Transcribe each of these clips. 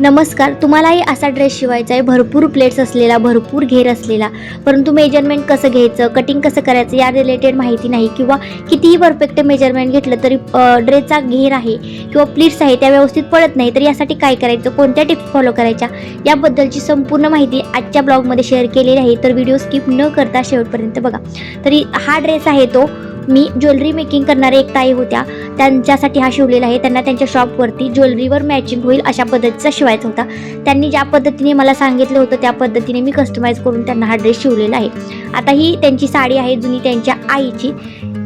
नमस्कार तुम्हालाही असा ड्रेस शिवायचा आहे. भरपूर प्लेट्स असलेला भरपूर घेर असलेला. परंतु मेजरमेंट कसं घ्यायचं कटिंग कसं करायचं या रिलेटेड माहिती नाही. किंवा कितीही परफेक्ट मेजरमेंट घेतलं तरी ड्रेसचा घेर आहे किंवा प्लीट्स आहे त्या व्यवस्थित पडत नाही. तर यासाठी काय करायचं कोणत्या टिप्स फॉलो करायच्या याबद्दलची संपूर्ण माहिती आजच्या ब्लॉगमध्ये शेअर केलेली आहे. तर व्हिडिओ स्किप न करता शेवटपर्यंत बघा. तरी हा ड्रेस आहे तो मी ज्वेलरी मेकिंग करणारे एक ताई होत्या. त्यांच्यासाठी हा शिवलेला आहे. त्यांना त्यांच्या शॉपवरती ज्वेलरीवर मॅचिंग होईल अशा पद्धतीचा शिवायचा होता. त्यांनी ज्या पद्धतीने मला सांगितलं होतं त्या पद्धतीने मी कस्टमाइज करून त्यांना हा ड्रेस शिवलेला आहे. आता ही त्यांची साडी आहे जुनी त्यांच्या आईची.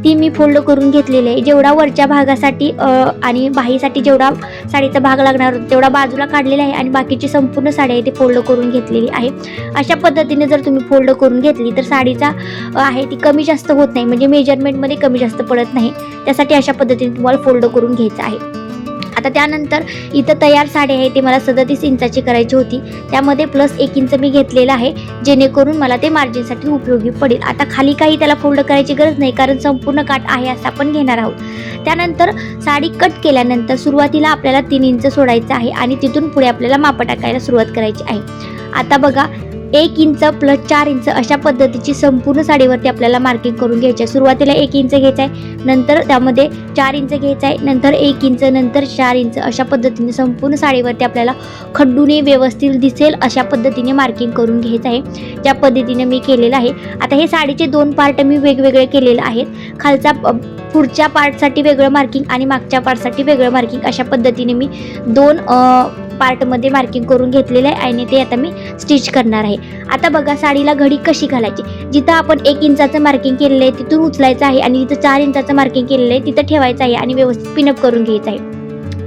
ती मी फोल्ड करून घेतलेली आहे. जेवढा वरच्या भागासाठी आणि बाहीसाठी जेवढा साडीचा भाग लागणार होता तेवढा बाजूला काढलेला आहे आणि बाकीची संपूर्ण साडी आहे ती फोल्ड करून घेतलेली आहे. अशा पद्धतीने जर तुम्ही फोल्ड करून घेतली तर साडीचा आहे ती कमी जास्त होत नाही. म्हणजे मेजरमेंटमध्ये कमी जास्त पडत नाही. त्यासाठी अशा पद्धतीने तुम्हाला फोल्ड करून घ्यायचं आहे. आता त्यानंतर इथं तयार साडी आहे ती मला सदतीस इंचाची करायची होती. त्यामध्ये प्लस एक इंच मी घेतलेलं आहे जेणेकरून मला ते मार्जिनसाठी उपयोगी पडेल. आता खाली काही त्याला फोल्ड करायची गरज नाही कारण संपूर्ण काठ आहे असं आपण घेणार आहोत. त्यानंतर साडी कट केल्यानंतर सुरुवातीला आपल्याला तीन इंच सोडायचं आहे आणि तिथून पुढे आपल्याला माप टाकायला सुरुवात करायची आहे. आता बघा एक इंच प्लस चार इंच अशा पद्धतीची संपूर्ण साडीवरती आपल्याला मार्किंग करून घ्यायची आहे. सुरुवातीला एक इंच घ्यायचं आहे नंतर त्यामध्ये चार इंच घ्यायचं आहे नंतर एक इंच नंतर चार इंच अशा पद्धतीने संपूर्ण साडीवरती आपल्याला खड्डूने व्यवस्थित दिसेल अशा पद्धतीने मार्किंग करून घ्यायचं आहे. ज्या पद्धतीने मी केलेलं आहे. आता हे साडीचे दोन पार्ट मी वेगवेगळे केलेले आहेत. खालचा पुढच्या पार्टसाठी वेगळं मार्किंग आणि मागच्या पार्टसाठी वेगळं मार्किंग अशा पद्धतीने मी दोन पार्टमध्ये मार्किंग करून घेतलेलं आहे आणि ते आता मी स्टिच करणार आहे. आता बघा साडीला घडी कशी घालायची? जिथं आपण एक इंचाचं मार्किंग केलेलं आहे तिथून उचलायचं आहे आणि जिथं चार इंचाचं मार्किंग केलेलं आहे तिथं ठेवायचं आहे आणि व्यवस्थित पिनअप करून घ्यायचं आहे.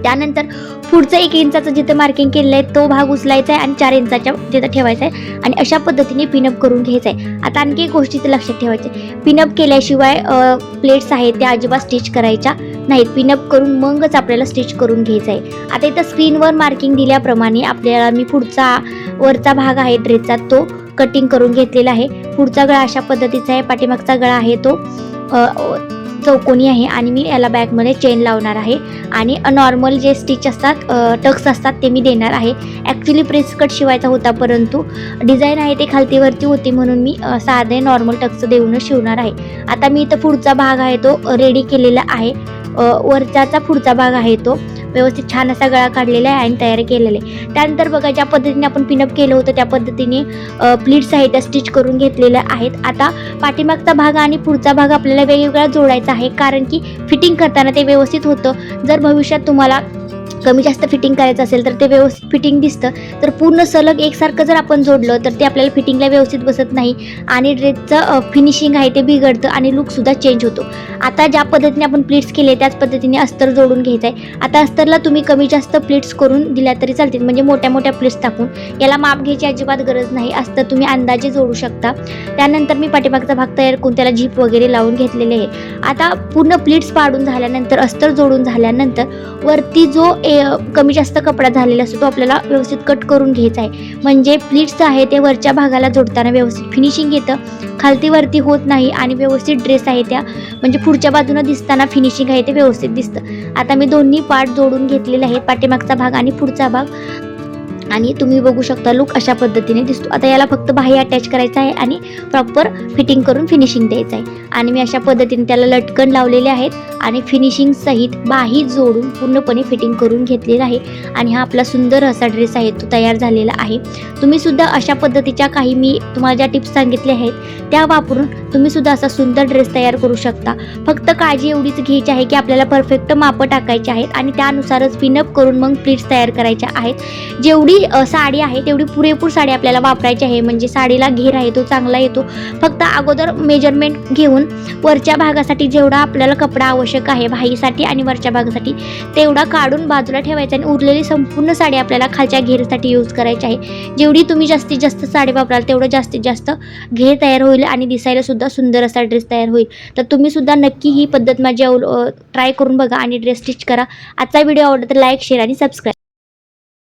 त्यानंतर पुढचं एक इंचाचं जिथं मार्किंग केलेलं आहे तो भाग उचलायचा आहे आणि चार इंचाच्या तिथं ठेवायचा आहे आणि अशा पद्धतीने पिनअप करून घ्यायचा आहे. आता आणखी एक गोष्टीचं लक्षात ठेवायचं पिनअप केल्याशिवाय प्लेट्स आहेत त्या अजिबात स्टिच करायच्या नाहीत पिनअप करून मगच आपल्याला स्टिच करून घ्यायचं आहे आता इथं स्क्रीनवर मार्किंग दिल्याप्रमाणे आपल्याला मी पुढचा वरचा भाग आहे ड्रेसचा तो कटिंग करून घेतलेला आहे. पुढचा गळा अशा पद्धतीचा आहे पाठीमागचा गळा आहे तो चौकोनी आहे आणि मी याला बॅगमध्ये चेन लावणार आहे. आणि नॉर्मल जे स्टिच असतात टक्स असतात ते मी देणार आहे. ॲक्च्युली प्रेस कट शिवायचा होता परंतु डिझाईन आहे ते खालतीवरती होती म्हणून मी साधे नॉर्मल टक्स देऊनच शिवणार आहे. आता मी इथं पुढचा भाग आहे तो रेडी केलेला आहे. वरच्याचा पुढचा भाग आहे तो. व्यवस्थित छान असा गळा काढलेला आहे आणि तयार केलेला आहे. त्यानंतर बघा ज्या पद्धतीने आपण पिनअप केलं होतं त्या पद्धतीने प्लीट्स आहेत त्या स्टिच करून घेतलेल्या आहेत. आता पाठीमागचा भाग आणि पुढचा भाग आपल्याला वेगवेगळा जोडायचा आहे कारण की फिटिंग करताना ते व्यवस्थित होतं. जर भविष्यात तुम्हाला कमी जास्त फिटिंग करायचं असेल तर ते व्यवस्थित फिटिंग दिसतं. तर पूर्ण सलग एकसारखं जर आपण जोडलं तर ते आपल्याला फिटिंगला व्यवस्थित बसत नाही. आणि ड्रेसचं फिनिशिंग आहे ते बिघडतं आणि लुकसुद्धा चेंज होतो. आता ज्या पद्धतीने आपण प्लीट्स केले त्याच पद्धतीने अस्तर जोडून घ्यायचं आहे. आता अस्तरला तुम्ही कमी जास्त प्लीट्स करून दिल्या तरी चालतील. म्हणजे मोठ्या मोठ्या प्लीट्स टाकून. याला माप घ्यायची अजिबात गरज नाही. अस्तर तुम्ही अंदाजे जोडू शकता. त्यानंतर मी पाठीमागचा भाग तयार करून त्याला झीप वगैरे लावून घेतलेले आहे. आता पूर्ण प्लीट्स पाडून झाल्यानंतर अस्तर जोडून झाल्यानंतर वरती जो ए कमी जास्त कपडा झालेला असतो तो आपल्याला व्यवस्थित कट करून घ्यायचा आहे. म्हणजे प्लीट्स आहे ते वरच्या भागाला जोडताना व्यवस्थित फिनिशिंग येतं. खालती वरती होत नाही आणि व्यवस्थित ड्रेस आहे त्या. म्हणजे पुढच्या बाजूनं दिसताना फिनिशिंग आहे ते व्यवस्थित दिसतं. आता मी दोन्ही पार्ट जोडून घेतलेले आहेत पाठीमागचा भाग आणि पुढचा भाग. आणि तुम्ही बघू शकता लुक अशा पद्धतीने दिसतो. आता याला फक्त बाह्य अटॅच करायचं आहे आणि प्रॉपर फिटिंग करून फिनिशिंग द्यायचं आहे. आणि मी अशा पद्धतीने त्याला लटकन लावलेले आहेत आणि फिनिशिंग सहित बाही जोडून पूर्णपणे फिटिंग करून घेतलेला आहे. आणि हा आपला सुंदर असा ड्रेस आहे तो तयार झालेला आहे. तुम्ही सुद्धा अशा पद्धतीच्या काही मी तुम्हाला ज्या टिप्स सांगितल्या आहेत त्या वापरून तुम्ही सुद्धा असा सुंदर ड्रेस तयार करू शकता. फक्त काळजी एवढीच घ्यायची आहे की आपल्याला परफेक्ट मापं टाकायची आहेत आणि त्यानुसारच पिनअप करून मग प्लीट्स तयार करायच्या आहेत. जेवढी अ, साडी आहे तेवढी पुरेपूर साडी आपल्याला वापरायची आहे. म्हणजे साडीला घेर आहे तो चांगला येतो. फक्त अगोदर मेजरमेंट घेऊन वरच्या भागासाठी जेवढा आपल्याला कपडा आवश्यक आहे भाईसाठी आणि वरच्या भागासाठी तेवढा काढून बाजूला ठेवायचा आणि उरलेली संपूर्ण साडी आपल्याला खालच्या घेरसाठी यूज करायची आहे. जेवढी तुम्ही जास्तीत जास्त साडी वापराल तेवढं जास्तीत जास्त घेर तयार होईल आणि दिसायला सुद्धा सुंदर असा ड्रेस तयार होईल. तर तुम्ही सुद्धा नक्की ही पद्धत माझी ट्राय करून बघा आणि ड्रेस स्टिच करा. आजचा व्हिडिओ आवडला तर लाईक शेअर आणि सबस्क्राईब